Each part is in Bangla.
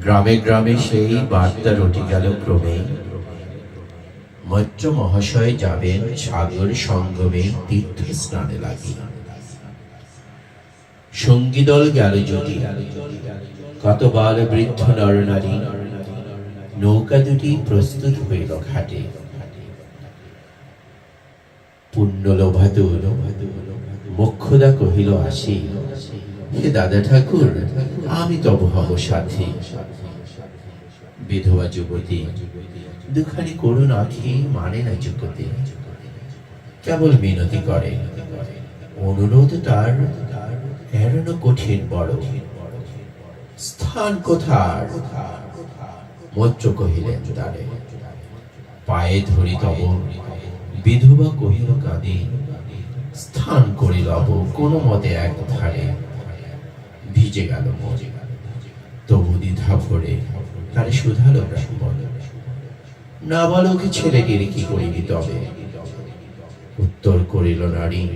গ্রামে গ্রামে সেই বার্তা রটি গেল ক্রমে। মৈত্র মহাশয় যাবেন সাগর সঙ্গমে তীর্থ স্নানে লাগি। সঙ্গী দল গেল যদি। কত বাল বৃদ্ধ নরনারী নৌকা দুটি প্রস্তুত হইল ঘাটে। পুণ্য মোক্ষদা কহিল, আসি। হে দাদা ঠাকুর আমি তব হব সাথী। বিধবা যুবতী, দুখানি করুণ আখি মানে না যুগতে কেবল মিনতি করে। অনুরোধ তার, এড়ানো কঠিন বড়। স্থান কোথার? মৈত্র কহিলেন তারে। পায়ে ধরি তব। বিধবা কহিল কাঁদি। স্থান করি লব কোনো মতে এক ধারে ভিজে গেল মন তবু দ্বিধা ভরে তারে শুধালো ব্রাহ্মণ নাবালকে ছেলেটির কি করিবি তবে? উত্তর করিল, নারী,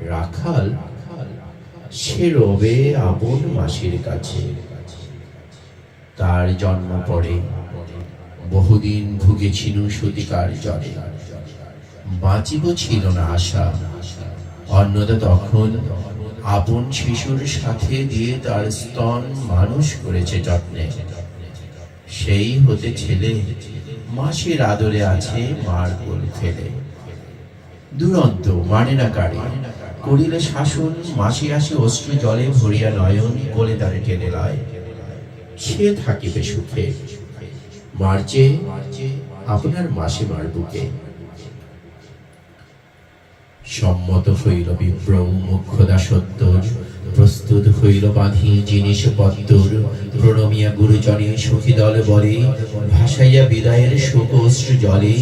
রাখাল, সে রবে আপন মাসির কাছে। তার জন্ম পরে বহুদিন ভুগেছিল সতিকার জলে। বাঁচিব ছিল না আশা অন্নদা তখন আপন শিশুর সাথে দিয়ে তার স্তন মানুষ করেছে যত্নে। সেই হতে ছেলে মাসির আদরে আছে মার কোল ফেলে। দুরন্ত মানে না কারে, করিলে শাসন, মাসি আসি অশ্রু জলে ভরিয়া নয়ন কোলে তারে টেনে লয়। সে থাকিবে সুখে। মার্চে আপনার মাসে মার বুকে। সম্মত হইল বিপ্র মুখ্যদা সত্তর প্রস্তুত হইল বাঁধি জিনিস পত্তর। প্রণমিয়া গুরুজনে সখী দল বলে, ভাসাইয়া বিদায়ের শোক অশ্রু জলে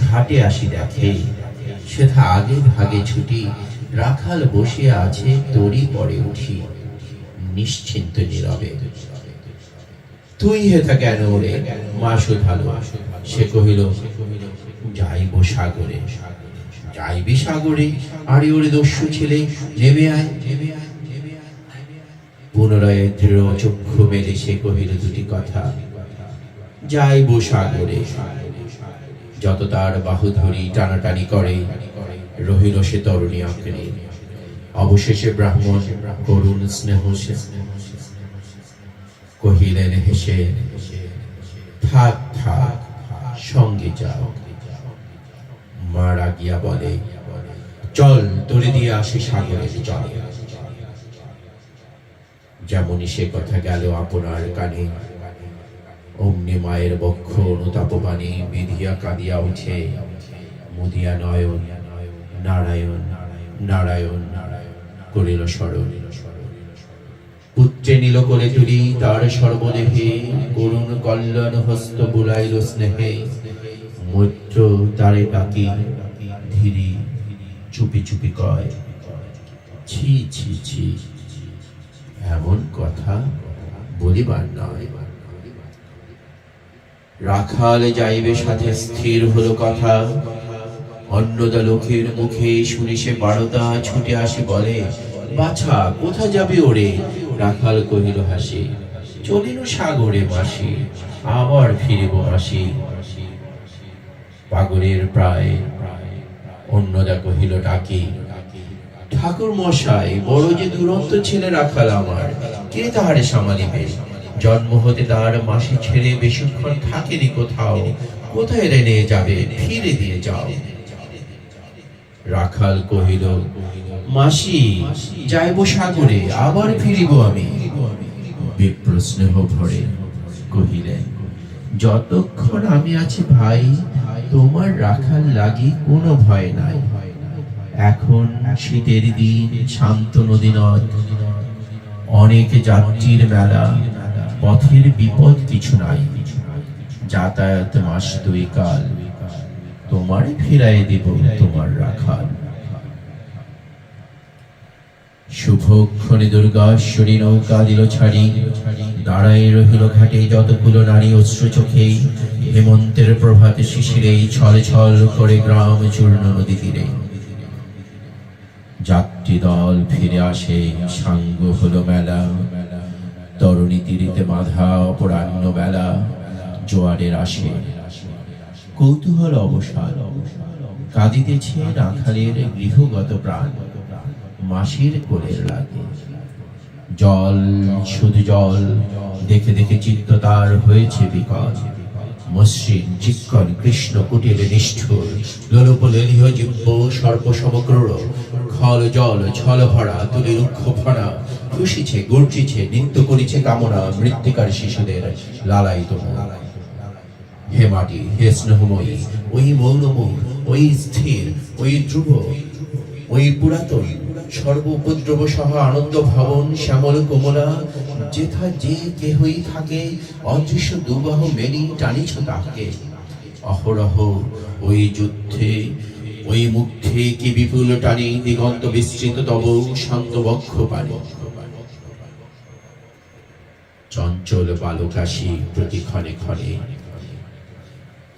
ঘাটে আসি দেখে। সেথা আগে ভাগে ছুটি, রাখাল বসিয়া আছে, তরি পরে উঠি। নিশ্চিন্ত নীরবে। তুই হেথা কেন ওরে? মা শুধালো সে কহিল, যাইব সাগরে। যাইবি সাগরে আরে ওরে দস্যু ছেলে নেমে আয়। পুনরায় দৃঢ় চক্ষু মেলে সে কহিল দুটি কথা। যাইব সাগরে যত তার বাহু ধরি টানাটানি করে, রহিল সে তরুণী আঁকড়ে অবশেষে ব্রাহ্মণ করুণ স্নেহ কহিলেন হেসে থাক থাক, সঙ্গে যাও। মা রাগিয়া বলে, চল তোরে দিয়ে আসি সাগরের জলে যেমনই সে কথা গেল আপনার কানে, অমনি মায়ের বক্ষ অনুতাপবাণী বিধিয়া কাঁদিয়া উঠে মুদিয়া নয়ন, নারায়ণ নারায়ণ করিল স্মরণ। পুত্রে নিল করে তুলি, তার সর্বদেহে করুণ কল্যাণ হস্ত বুলাইল স্নেহে। মৈত্র তারে ডাকি ধীরি চুপি চুপি কয়, ছি ছি ছি। এমন কথা বলিবার নয়। রাখাল যাইবে সাথে স্থির হলো কথা। অন্নদা লোকের মুখে শুনি সে বারোটা ছুটে আসি বলে, বাছা, কোথা যাবে ওরে? রাখাল কহিল হাসি, চলিল সাগরে মাসি, আবার ফিরিব মাসি। পাগরের প্রায় অন্নদা কহিল ডাকি, ঠাকুর মশাই, বড় যে দুরন্ত ছেলে রাখাল আমার, কে তাহারে সামালিবে? জন্ম হতে তার মাসি ছেড়ে বেশিক্ষণ থাকেনি কোথাও। কোথায় রে নিয়ে যাবে? ফিরে দিয়ে যাও। রাখাল কহিল, মাসি, যাইব সাগরে, আবার ফিরিব আমি। বিপ্র স্নেহ ভরে কহিলেন যতক্ষণ আমি আছি ভাই, তোমার রাখাল লাগি কোনো ভয় নাই। এখন শীতের দিন, শান্ত নদী নদ, অনেক যাত্রীর মেলা, পথের বিপদ কিছু নাই। যাতায়াত মাস দুই কাল, তোমার ফিরাই দেব তোমার রাখাল। শুভক্ষণে দুর্গাশ্বরী নৌকা দিল ছাড়ি। দাঁড়াই রহিল ঘাটে যতগুলো নারী অশ্রু চোখে। হেমন্তের প্রভাতে শিশিরে ছল ছল করে গ্রাম চূর্ণ নদী তীরে। যাত্রী দল ফিরে আসে, সাঙ্গ হলো মেলা। তরুণী তীরিতে বাঁধা অপরাহ্ন বেলা জোয়ারের আসে। কৌতূহল অবসান কাঁদিতেছে রাখালের গৃহগত প্রাণ। মাসির কোলের লাগে জল, শুধু জল, দেখে দেখে চিত্ত তার হয়েছে বিকল মসৃণ চিক্কন কৃষ্ণ কুটিরে নিষ্ঠুর সমগ্র খল, জল, ছল ভরা, তুলি, রুক্ষ খুশিছে, গর্জিছে, নৃত্য করিছে কামনা মৃত্তিকার শিশুদের লালায়িত। হে মাটি, হে স্নেহময়ী, ওই মৌনমূল ওই স্থির, ওই ধ্রুব, ওই পুরাতন সর্ব উপদ্রব সহ আনন্দ ভবন শ্যামল কোমলা, যেথা যে কেহই থাকে, অদৃশ্য দুবাহ মেনি টানিছ তাকে অহরহ ওই যুদ্ধে, ওই মুগ্ধে কি বিপুল টানি দিগন্ত বিস্তৃত তব শান্ত বক্ষ পারে চঞ্চল বালকাশী প্রতি ক্ষণে ক্ষণে,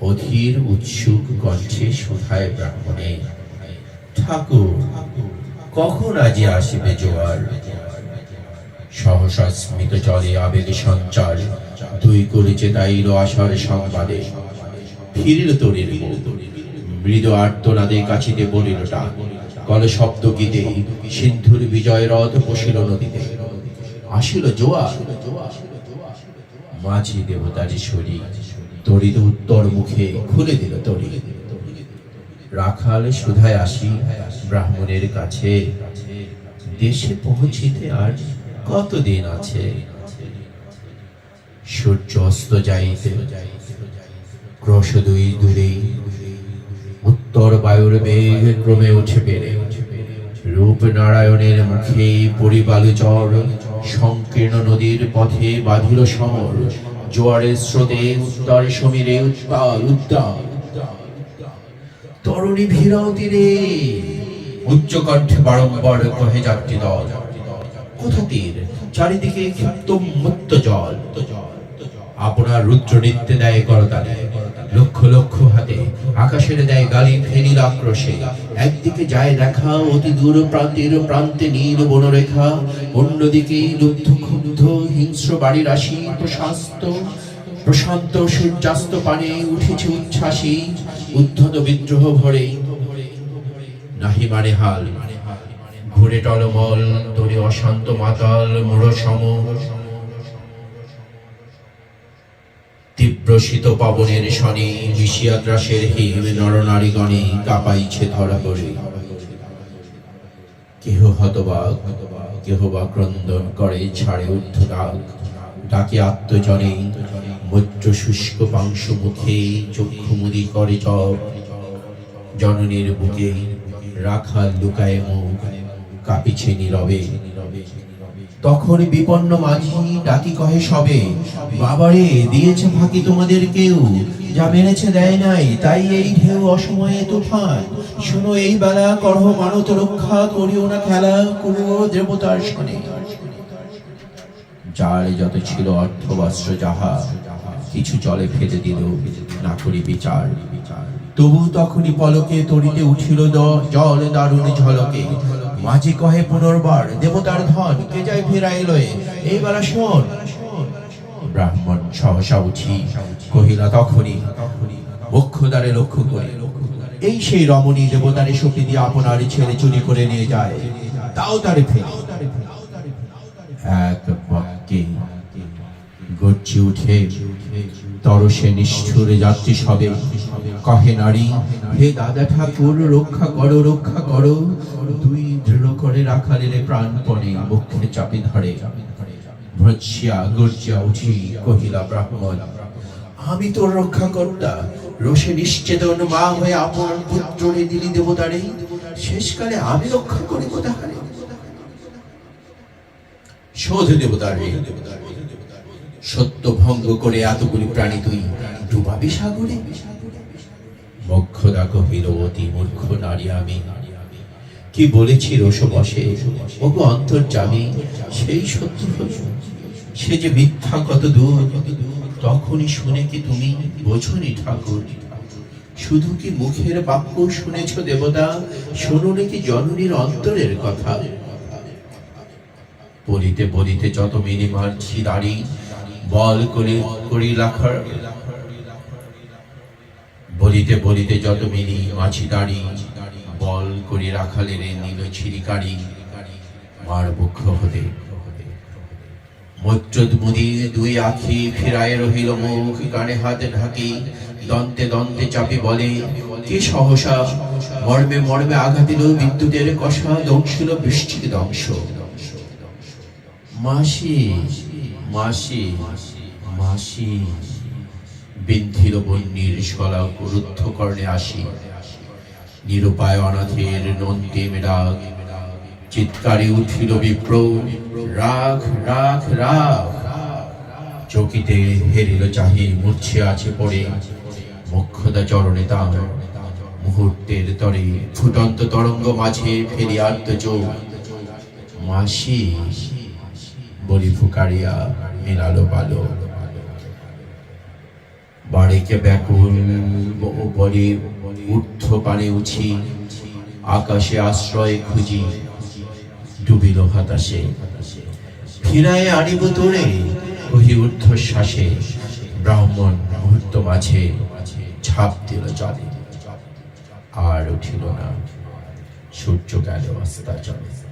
অধীর উৎসুক কণ্ঠে শোধায় ব্রাহ্মণে, ঠাকুর কখন আজি আসিবে জোয়ার? সহসা স্মিত জলে আবেগ সঞ্চার, দুই করেছে তাইল আশার সংবাদে। ফিরিল মুখ। মৃদু আর্তনাদে কাছিতে বলিল টান। কল শব্দ গীতে সিন্ধুর বিজয় রথ পশিল নদীতে। আসিল জোয়ার? মাঝি দেবতারি শরীর তরিত উত্তর মুখে খুলে দিল তরি। রাখাল সুধায় আসি ব্রাহ্মণের কাছে। দেশে পৌঁছিতে আর কতদিন আছে? সূর্য অস্ত যাইতে, ক্রশ দুই দূরে, উত্তর বায়ুর বেগ ক্রমে উঠে বেড়ে। রূপ নারায়ণের মুখে পরিবালু চর সংকীর্ণ নদীর পথে বাঁধিল সমর, জোয়ারের স্রোতে উত্তর সমীরে উত্তাল উত্তাল তরুণী ভীরাও তীরে উচ্চ কণ্ঠে বারংবার কহে যাত্রী দল, কোথা তীর? চারিদিকে ক্ষিপ্ত মুক্ত জল। আপনার রুদ্র নৃত্যে দেয় করতালে, লক্ষ লক্ষ হাতে আকাশের দেয় গালি ফেরিল আক্রোশে। একদিকে যায় দেখা অতি দূর প্রান্তের প্রান্তে নীল বনরেখা, অন্যদিকে লুব্ধ ক্ষুব্ধ হিংস্র বাড়ির রাশি প্রশাস্ত প্রশান্ত সূর্যাস্ত পানে উঠেছে উচ্ছ্বাসী, উদ্ধত বিদ্রোহ ভরে। নাহি মানে হাল। ঘুরে টলমল অশান্ত মাতাল সম তীব্র শীত পবনের শনি বিষিয়াদ্রাসের হিম নরনারীগণে কাঁপাইছে ধরা পড়ে। কেহ হতবাক, কেহ বা ক্রন্দন করে, ছাড়ে ঊর্ধ্ব ডাক ডাকে আত্মজনে, মৈত্র শুষ্ক পাংশ মুখে চক্ষু মুদি করে জপ। জননীর বুকে রাখা লুকায় মুখ, কাঁপিছে নীরবে। তখন বিপন্ন মাঝি ডাকি কহে, সবে, বাবারে, দিয়েছে ফাঁকি তোমাদের কেউ? যা মেরেছে দেয় নাই, তাই এই ঢেউ অসময়ে তুফান। শুনো, এই বেলা করহ মানত রক্ষা, করিও না খেলা করিও দেবতার শনে যার যত ছিল অর্থ, বস্ত্র, যাহা কিছু জলে ফেলে দিল, না করি বিচার। তবু তখনই পলকে তরিতে উঠিল জল দারুণ ঝলকে। মাঝি কহে পুনর্বার, দেবতার ধন, কে যায় ফেরাইলয়ে এইবার শোন। ব্রাহ্মণ সহসা উঠি, কহিলা, তখনই। বক্ষদ্বারে লক্ষ্য করে, এই সেই রমণী দেবতারে শক্তি দিয়ে আপনার ছেলে চুরি করে নিয়ে যায়। তাও তারে ফেলে। এক উঠে, তরসে নিষ্ঠুর যাত্রী সবে, কহে নারী, হে দাদা ঠাকুর, রক্ষা করো রক্ষা করো। দুই দৃঢ় করে রাখালের প্রাণপণে ধরে। গর্জিয়া উঠি, কহিলা ব্রাহ্মণ, আমি তোর রক্ষা কর্তা রোষে নিশ্চেতন মা হয়ে আপন পুত্রে দিলি দেবতারে। শেষকালে আমি রক্ষা করিব তাহারে। শোধ দেবতার সত্য ভঙ্গ করে এতগুলি প্রাণী তুই ডুবাবি সাগরে? মক্ষদা কহিল অতি মূর্খ নারী আমি। কি বলেছি রোষ বসে ওগো অন্তর্জামী সেই সত্য সে যে মিথ্যা কত দূর, তখনই শুনে কি তুমি বোঝনি ঠাকুর? শুধু কি মুখের বাক্য শুনেছ দেবতা? শোনো নাকি জননীর অন্তরের কথা। বলিতে বলিতে যত মিনি মারছি দাড়ি, বল করে, করি রাখার। বলিতে বলিতে যত মিনি মাছি দাড়ি, বল করি রাখালের নীল ছিরিকারি। মার বক্ষ হতে দুই আখি ফিরায় রহিল মুখ, কানে হাতে ঢাকি, দন্তে দন্তে চাপি বলে, কি সহসা, মর্মে মর্মে আঘাত দিল বিদ্যুতের কষা, দংশিল বৃষ্টির দংশ। মাসি মাসি মাসি বিন্ধিল বন্যির শলা রুদ্ধ কর্ণে আসি। নিরুপায় অনাথের নন্দিম ডাক চিৎকারে উঠিল বিপ্র, রাখ রাখ রাখ। চকিতে হেরিল চাহি, মূর্ছে আছে পড়ে। মুখ্যদা চরণে তার মুহূর্তের তরে ফুটন্ত তরঙ্গ মাঝে ফেরি আর্ত চোখ। মাসি বলি ফুকারিয়া মিলালো পালো বাড়িকে ব্যাকুল বলে ঊর্ধ্ব পানে উঠি, আকাশে আশ্রয় খুঁজি। ডুবিল হতাশে। ফিরায় আনিব তোরে ঊর্ধ্ব শ্বাসে, ব্রাহ্মণ মুহূর্ত মাঝে ঝাঁপ দিল জলে। আর উঠিল না। সূর্য গেল অস্তা চলে